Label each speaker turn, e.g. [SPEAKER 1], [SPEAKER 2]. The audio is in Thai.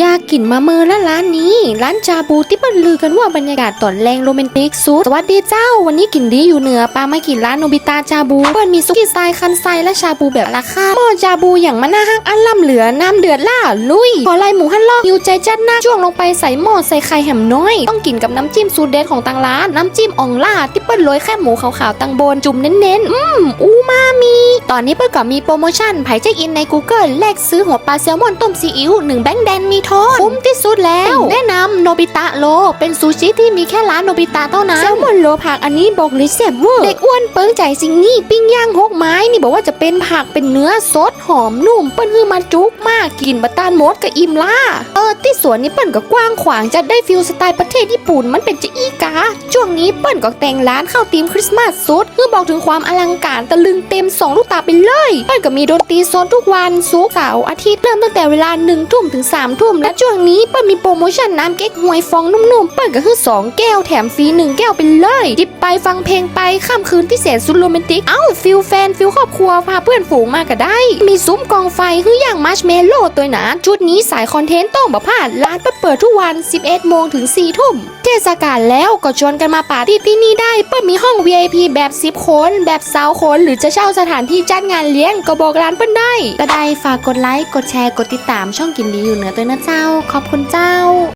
[SPEAKER 1] อยากกินมาเมอและร้านนี้ ร้านจาบูที่เปิ้นลือกันว่าบรรยากาศตอนแรงโรแมนติกสุดสวัสดีเจ้า วันนี้กินดีอยู่เหนือปลาไมากินร้านโนบิตาจาบูเปิ้นมีซุกี้สไตล์คันไซและชาบูแบบราคาหม้อจาบูอย่างมันน่าฮักอันล่ำเหลือน้ำเดือดล่าลุยขอลายหมูหั่นลอกยิวใจจัดหน้าจ้วงลงไปใส่หม้อใส่ไข่แหมน้อย ต้องกินกับน้ำจิ้มสูตรเด็ดของทางร้านน้ำจิ้มอ่องล่าที่เปิ้นโรยแค่หมูขาวๆตังบนจุ่มเน้นๆอืมอูมามีตอนนี้เปิ้ลก็มีโปรโมชั่นไผ่เช็คอินใน Google แลกซื้อหัวปลาแซลมอนต้มซีอิ๊ว1แบงค์แดนมีทอนคุ้มที่สุดแล้วแนะนำโนบิตะโล เป็นซูชิที่มีแค่ร้านโนบิตะเท่านั้นแซลมอนโลผักอันนี้บอกเลยแซ่บเวอร์เด็กอ้วนเปิ้งใจสิ่งนี้ปิ้งย่างหกไม้นี่บอกว่าจะเป็นผักเป็นเนื้อสดหอมนุ่มเปิ้ลฮือมาจุกมากกินบัตตานมดกับอิมล่าเออที่สวนนี้เปิ้ลก็กว้างขวางจะได้ฟิลสไตล์ประเทศญี่ปุ่นมันเป็นจะอีกาช่วงนี้เปิ้ลก็แต่งร้านเข้าธีมคริสต์มาสสุดเพื่อบอกถึงความอลังการตะลึงเต็มสองลูกตาไปเลยเปิ้ลก็มีดนตรีสดทุกวันศุกร์เสาร์อาทิตย์เริ่มตั้งแต่เวลาหนึ่งทุ่มถึงสามทุ่มและช่วงนี้เปิ้ลมีโปรโมชั่นน้ำเก๊กฮวยฟองนุ่มๆ เปิ้ลก็คือสองแก้วแถมฟรีหนึ่งแก้วไปเลยจิบไปฟังเพลงไปข้ามคืนที่แสนสุดโรแมนติก เอ้าฟิลแฟนฟิลครอบครัวพาเพื่อนฝูงมาก็ได้ มีซุ้มกองไฟคืออย่างมาร์ชเมลโล่ตัวหนาชุดนี้สายคอนเทนต์ต้องบพลาดร้านเปิดเปิดทุกวัน 11 โมงถึง 4 ทุ่ม เทศกาลแล้วก็ชวนกันมาปาร์ตี้ที่นี่ได้เปิ้ลมีห้อง VIP แบบ 10 คน แบบสาวคน หรือจะเช่าสถานที่จัดงานเลี้ยงก็บอกร้านเปิ้ลได้ก็ได้ฝากกดไลค์ กดแชร์ กดติดตามช่องกินดีอยู่เหนือตัวนะเจ้า ขอบคุณเจ้า